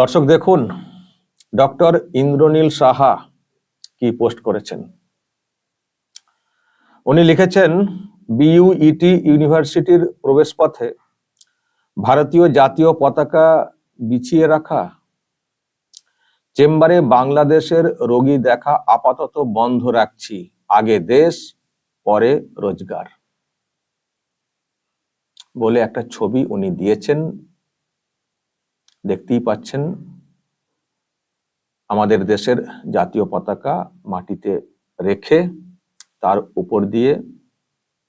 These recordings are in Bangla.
দর্শক দেখুন, ডক্টর ইন্দ্রনীল সাহা কি পোস্ট করেছেন? উনি লিখেছেন বিইউইটি ইউনিভার্সিটির প্রবেশপথে ভারতীয় জাতীয় পতাকা বিছিয়ে রাখা, চেম্বারে বাংলাদেশের রোগী দেখা আপাতত বন্ধ রাখছি, আগে দেশ, পরে রোজগার। বলে একটা ছবি উনি দিয়েছেন দেখতেই পাচ্ছেন, আমাদের দেশের জাতীয় পতাকা মাটিতে রেখে তার উপর দিয়ে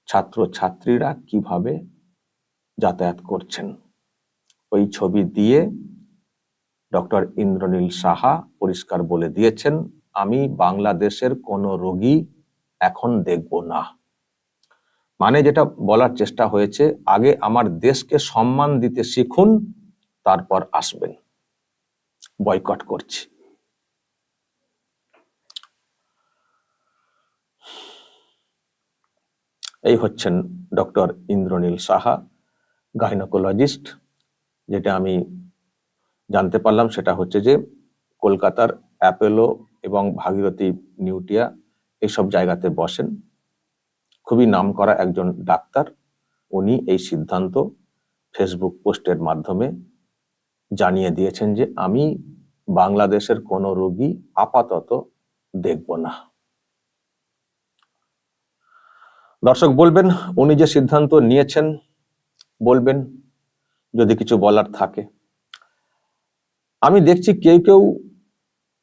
ছাত্র ছাত্রীরা কীভাবে যাতায়াত করছেন। ওই ছবি দিয়ে ডক্টর ইন্দ্রনীল সাহা পরিষ্কার বলে দিয়েছেন, আমি বাংলাদেশের কোনো রোগী এখন দেখব না। মানে যেটা বলার চেষ্টা হয়েছে, আগে আমার দেশকে সম্মান দিতে শিখুন তারপর আসবেন। বয়কট করছি। এই হচ্ছেন ডক্টর ইন্দ্রনীল সাহা, গাইনোকোলজিস্ট, যেটা আমি জানতে পারলাম সেটা হচ্ছে যে কলকাতার অ্যাপেলো এবং ভাগীরথী নিউটিয়া এইসব জায়গাতে বসেন। খুবই নামকরা একজন ডাক্তার। উনি এই সিদ্ধান্ত ফেসবুক পোস্টের মাধ্যমে জানিয়ে দিয়েছেন যে আমি বাংলাদেশের কোনো রোগী আপাতত দেখব না। দর্শক, বলবেন, উনি যে সিদ্ধান্ত নিয়েছেন, বলবেন, যদি কিছু বলার থাকে। আমি দেখছি কেউ কেউ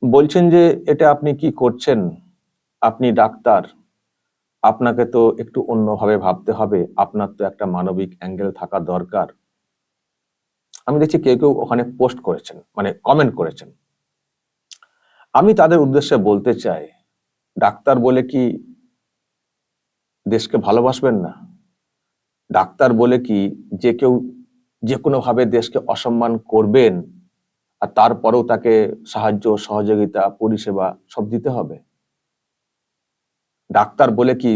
বলছেন যে, এটা আপনি কি করছেন? আপনি ডাক্তার। আপনাকে তো একটু অন্যভাবে ভাবতে হবে। আপনার তো একটা মানবিক অ্যাঙ্গেল থাকা দরকার। আমি দেখছি কেউ কেউ ওখানে পোস্ট করেছেন মানে কমেন্ট করেছেন। আমি তাদের উদ্দেশ্যে বলতে চাই, ডাক্তার বলে কি দেশকে ভালোবাসবেন না? ডাক্তার বলে কি যে কেউ যে কোনো ভাবে দেশকে অসম্মান করবেন আর তারপরেও তাকে সাহায্য, সহযোগিতা, পরিষেবা সব দিতে হবে? ডাক্তার বলে কি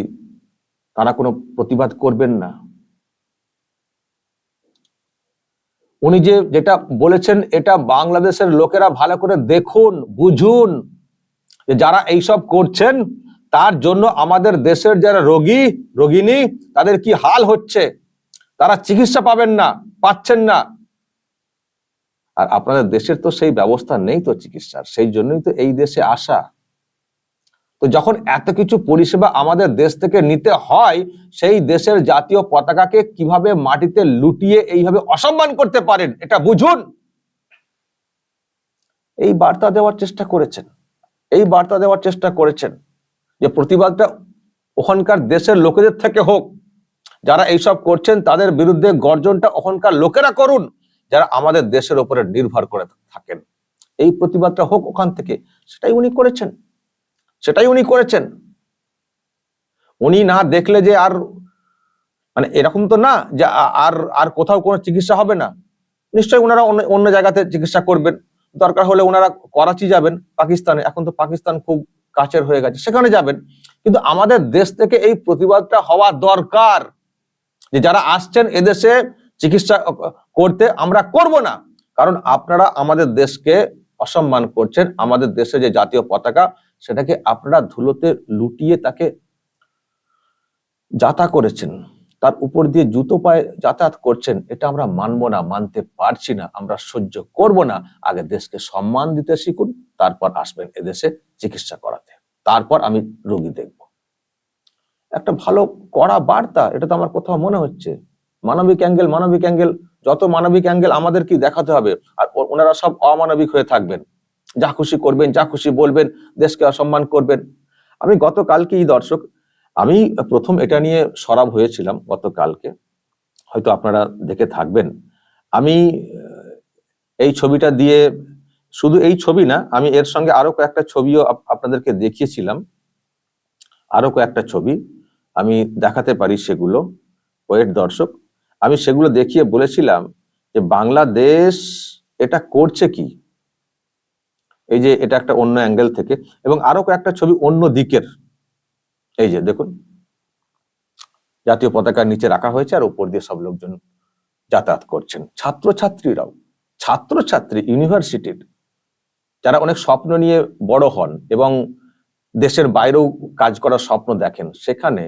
তারা কোনো প্রতিবাদ করবেন না? উনি যে যেটা বলেছেন, এটা বাংলাদেশের লোকেরা ভালো করে দেখুন, বুঝুন যে যারা এইসব করছেন, তার জন্য আমাদের দেশের যারা রোগী রোগিনী তাদের কি হাল হচ্ছে? তারা চিকিৎসা পাবেন না, পাচ্ছেন না। আর আপনাদের দেশের তো সেই ব্যবস্থা নেই তো চিকিৎসার, সেই জন্যই তো এই দেশে আসা। যখন এত কিছু পরিষেবা আমাদের দেশ থেকে নিতে হয়, সেই দেশের জাতীয় পতাকাকে কীভাবে মাটিতে লুটিয়ে এইভাবে অসম্মান করতে পারেন, এটা বুঝুন। এই বার্তা দেওয়ার চেষ্টা করেছেন। এই বার্তা দেওয়ার চেষ্টা করেছেন যে প্রতিবাদটা ওখানকার দেশের লোকেদের থেকে হোক। যারা এইসব করছেন, তাদের বিরুদ্ধে গর্জনটা ওখানকার লোকেরা করুন। যারা আমাদের দেশের উপরে নির্ভর করে থাকেন। এই প্রতিবাদটা হোক ওখান থেকে, সেটাই উনি করেছেন। সেটাই উনি করেছেন। উনি না দেখলে যে আর মানে এরকম তো না যে আর আর কোথাও কোনো চিকিৎসা হবে না। নিশ্চয়ই ওনারা অন্য জায়গাতে চিকিৎসা করবেন। দরকার হলে ওনারা করাচি যাবেন পাকিস্তানে। এখন তো পাকিস্তান খুব কাছের হয়ে গেছে, সেখানে যাবেন। কিন্তু আমাদের দেশ থেকে এই প্রতিবাদটা হওয়া দরকার যে যারা আসছেন এদেশে চিকিৎসা করতে আমরা করব না। কারণ আপনারা আমাদের দেশকে অসম্মান করছেন আমাদের দেশে যে জাতীয় পতাকা, সেটাকে আপনারা ধুলোতে লুটিয়ে তাকে যাতা করেছেন। তার উপর দিয়ে জুতো পায়ে যাতায়াত করছেন, এটা আমরা মানব না, মানতে পারছি না, আমরা সহ্য করব না। আগে দেশকে সম্মান দিতে শিখুন, তারপর আসবেন এদেশে চিকিৎসা করাতে। তারপর আমি রোগী দেখব। একটা ভালো কড়া বার্তা, এটা তো আমার কোথাও মনে হচ্ছে। মানবিক অ্যাঙ্গেল মানবিক অ্যাঙ্গেল, যত মানবিক অ্যাঙ্গেল আমাদের কি দেখাতে হবে, আর ওনারা সব অমানবিক হয়ে থাকবেন। যা খুশি করবেন, যা খুশি বলবেন, দেশকে অসম্মান করবেন। আমি গতকালকেই দর্শক, আমি প্রথম এটা নিয়ে সরাব হয়েছিলাম গতকালকে, হয়তো আপনারা দেখে থাকবেন। আমি এই ছবিটা দিয়ে শুধু এই ছবি না, আমি এর সঙ্গে আরও কয়েকটা ছবিও আপনাদেরকে দেখিয়েছিলাম। আরও কয়েকটা ছবি আমি দেখাতে পারি সেগুলো ওয়েট দর্শক। আমি সেগুলো দেখিয়ে বলেছিলাম যে বাংলাদেশ এটা করছে কি? এই যে এটা একটা অন্য অ্যাঙ্গেল থেকে এবং আরও কয়েকটা ছবি অন্য দিকের। এই যে দেখুন। জাতীয় পতাকার নিচে রাখা হয়েছে আর উপর দিয়ে সব লোকজন যাতায়াত করছেন। ছাত্রছাত্রীরাও, ছাত্রছাত্রী ইউনিভার্সিটির, যারা অনেক স্বপ্ন নিয়ে বড় হন এবং দেশের বাইরেও কাজ করার স্বপ্ন দেখেন, সেখানে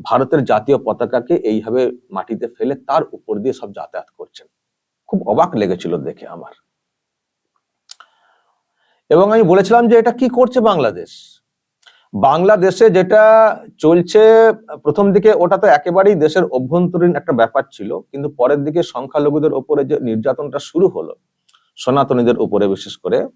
ভারতের জাতীয় পতাকাকে এইভাবে মাটিতে ফেলে তার উপর দিয়ে সব যাতায়াত করছেন। খুব অবাক লেগেছিল দেখে আমার। এবং আমি বলেছিলাম যে এটা কি করছে বাংলাদেশ? বাংলাদেশে যেটা চলছে, প্রথম দিকে ওটা তো একেবারেই দেশের অভ্যন্তরীণ একটা ব্যাপার ছিল, কিন্তু পরের দিকে সংখ্যালঘুদের উপরে যে নির্যাতনটা শুরু হলো, সনাতনীদের উপরে বিশেষ করে,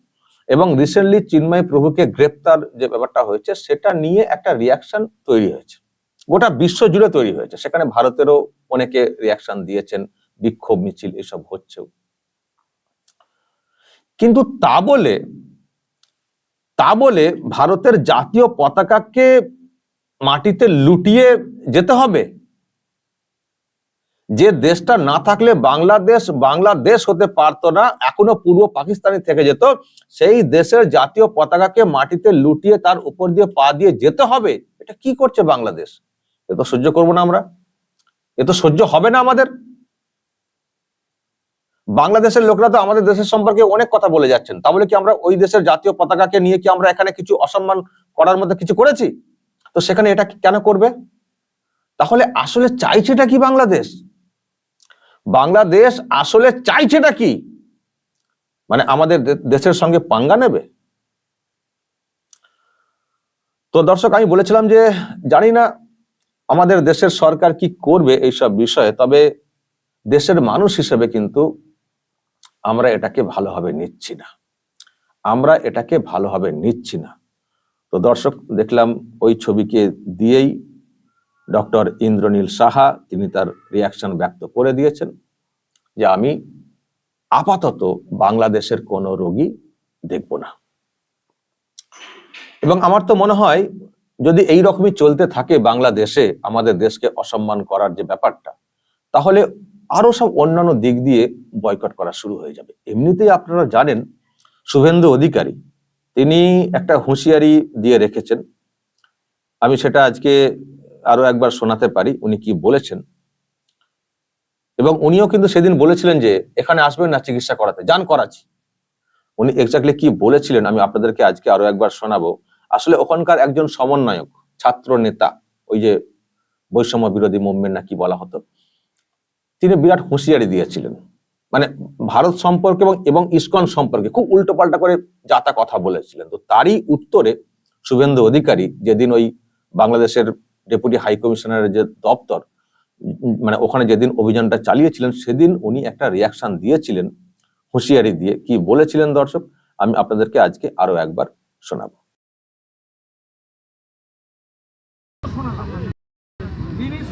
এবং রিসেন্টলি চিন্ময় প্রভুকে গ্রেপ্তার যে ব্যাপারটা হয়েছে, সেটা নিয়ে একটা রিয়াকশন তৈরি হয়েছে। গোটা বিশ্ব জুড়ে তৈরি হয়েছে। সেখানে ভারতেরও অনেকে রিয়াকশন দিয়েছেন, বিক্ষোভ মিছিল এসব হচ্ছেও। কিন্তু তা বলে তা বলে ভারতের জাতীয় পতাকাকে মাটিতে লুটিয়ে যেতে হবে? যে দেশটা না থাকলে বাংলাদেশ বাংলাদেশ হতে পারতো না, এখনও পূর্ব পাকিস্তানি থেকে যেত, সেই দেশের জাতীয় পতাকাকে মাটিতে লুটিয়ে তার উপর দিয়ে পা দিয়ে যেতে হবে? এটা কি করছে বাংলাদেশ? এ তো সহ্য করব না আমরা। এ তো সহ্য হবে না আমাদের। বাংলাদেশের লোকরা তো আমাদের দেশের সম্পর্কে অনেক কথা বলে যাচ্ছেন। তাহলে কি আমরা ওই দেশের জাতীয় পতাকাকে নিয়ে কি আমরা এখানে কিছু অসম্মান করার মধ্যে কিছু করেছি? তো সেখানে এটা কেন করবে? তাহলে আসলে চাইছেটা কি বাংলাদেশ? বাংলাদেশ আসলে চাইছেটা কি? মানে আমাদের দেশের সঙ্গে পাঙ্গা নেবে? তো দর্শক, আমি বলেছিলাম যে জানি না আমাদের দেশের সরকার কি করবে এইসব বিষয়ে? তবে দেশের মানুষ হিসেবে কিন্তু আমরা এটাকে ভালোভাবে নিচ্ছি না। আমরা এটাকে ভালোভাবে নিচ্ছি না। তো দর্শক, দেখলাম ওই ছবিকে দিয়েই ডক্টর ইন্দ্রনীল সাহা, তিনি তার রিয়াকশন ব্যক্ত করে দিয়েছেন যে, আমি আপাতত বাংলাদেশের কোনো রোগী দেখব না। এবং আমার তো মনে হয় যদি এই রকমই চলতে থাকে বাংলাদেশে, আমাদের দেশকে অসম্মান করার যে ব্যাপারটা, তাহলে আরও সব অন্যান্য দিক দিয়ে বয়কট করা শুরু হয়ে যাবে। এমনিতেই আপনারা জানেন, শুভেন্দু অধিকারী, তিনি একটা হুঁশিয়ারি দিয়ে রেখেছেন। আমি সেটা আজকে আরও একবার শোনাতে পারি, উনি কি বলেছেন। এবং উনিও কিন্তু সেদিন বলেছিলেন যে, এখানে আসবেন না চিকিৎসা করাতে, যান করাচ্ছি উনি এক্স্যাক্টলি কি বলেছিলেন, আমি আপনাদেরকে আজকে আরও একবার শোনাবো। আসলে ওখানকার একজন সমন্বয়ক, ছাত্র নেতা, ওই যে বৈষম্য বিরোধী মুভমেন্ট না কি বলা হতো, তিনি বিরাট হুঁশিয়ারি দিয়েছিলেন। মানে ভারত সম্পর্কে এবং এবং ইস্কন সম্পর্কে খুব উল্টো পাল্টা করে যাতা কথা বলেছিলেন। তো তারই উত্তরে শুভেন্দু অধিকারী যেদিন ওই বাংলাদেশের ডেপুটি হাই কমিশনারের যে দপ্তর মানে ওখানে যেদিন অভিযানটা চালিয়েছিলেন, সেদিন উনি একটা রিয়াকশন দিয়েছিলেন, হুঁশিয়ারি দিয়ে। কি বলেছিলেন দর্শক? আমি আপনাদেরকে আজকে আরও একবার শোনাবো তিনি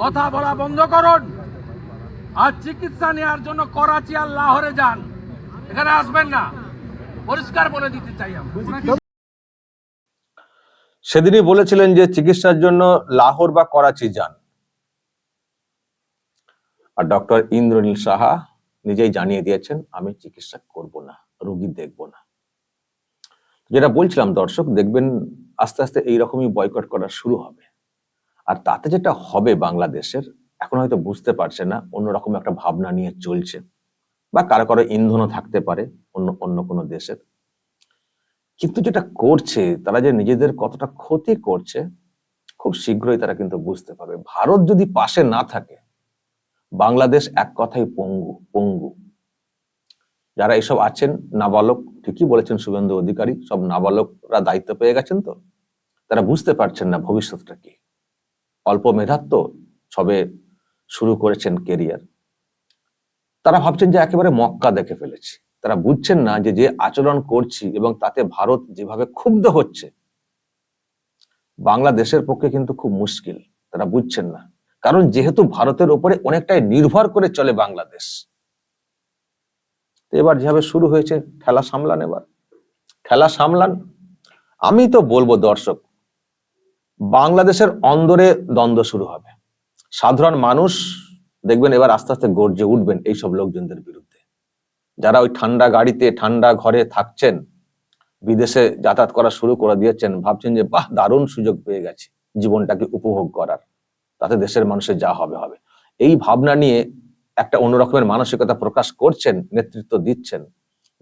কথা বলা বন্ধ করুন। আর চিকিৎসা নেওয়ার জন্য করাচি আর লাহোরে যান। এখানে আসবেন না। পরিষ্কার বলে দিতে চাই আমরা সেদিনই বলেছিলেন যে চিকিৎসার জন্য লাহোর বা করাচি যান। আর ডক্টর ইন্দ্রনীল সাহা নিজেই জানিয়ে দিয়েছেন, আমি চিকিৎসা করব না, রোগী দেখব না। যেটা বলছিলাম দর্শক, দেখবেন আস্তে আস্তে এইরকমই বয়কট করা শুরু হবে। আর তাতে যেটা হবে বাংলাদেশের, এখন হয়তো বুঝতে পারছে না, অন্যরকম একটা ভাবনা নিয়ে চলছে। বা কারও কারও ইন্ধনও থাকতে পারে অন্য অন্য কোনো দেশের। কিন্তু যেটা করছে, তারা যে নিজেদের কতটা ক্ষতি করছে, খুব শীঘ্রই তারা কিন্তু বুঝতে পারবে। ভারত যদি পাশে না থাকে, বাংলাদেশ এক কথাই পঙ্গু পঙ্গু। যারা এসব আছেন, নাবালক, ঠিকই বলেছেন শুভেন্দু অধিকারী, সব নাবালকরা দায়িত্ব পেয়ে গেছেন তো? তারা বুঝতে পারছেন না ভবিষ্যৎটা কি। অল্প মেধার তো সবে শুরু করেছেন কেরিয়ার তারা ভাবছেন যে একেবারে মক্কা দেখে ফেলেছি। তারা বুঝছেন না যে যে আচরণ করছি এবং তাতে ভারত যেভাবে ক্ষুব্ধ হচ্ছে, বাংলাদেশের পক্ষে কিন্তু খুব মুশকিল। তারা বুঝছেন না। কারণ যেহেতু ভারতের উপরে অনেকটাই নির্ভর করে চলে বাংলাদেশ। এবার যেভাবে শুরু হয়েছে খেলা সামলান এবার। খেলা সামলান, আমি তো বলব দর্শক বাংলাদেশের অন্দরে দ্বন্দ্ব শুরু হবে। সাধারণ মানুষ দেখবেন এবার আস্তে আস্তে গর্জে উঠবেন এইসব লোকজনদের বিরুদ্ধে। যারা ওই ঠান্ডা গাড়িতে, ঠান্ডা ঘরে থাকছেন, বিদেশে যাতায়াত করা শুরু করে দিয়েছেন, ভাবছেন যে, বাহ, দারুণ সুযোগ পেয়ে গেছে জীবনটাকে উপভোগ করার। তাতে দেশের মানুষের যা হবে হবে। এই ভাবনা নিয়ে একটা অন্যরকমের মানসিকতা প্রকাশ করছেন, নেতৃত্ব দিচ্ছেন।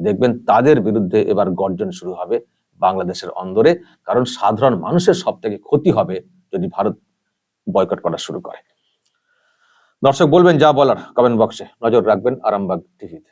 দেখবেন তাদের বিরুদ্ধে এবার গর্জন শুরু হবে। বাংলাদেশের অন্দরে, কারণ সাধারণ মানুষের সব থেকে ক্ষতি হবে যদি ভারত বয়কট করা শুরু করে। দর্শক বলবেন যা বলার কমেন্ট বক্সে নজর রাখবেন আরামবাগ টিভিতে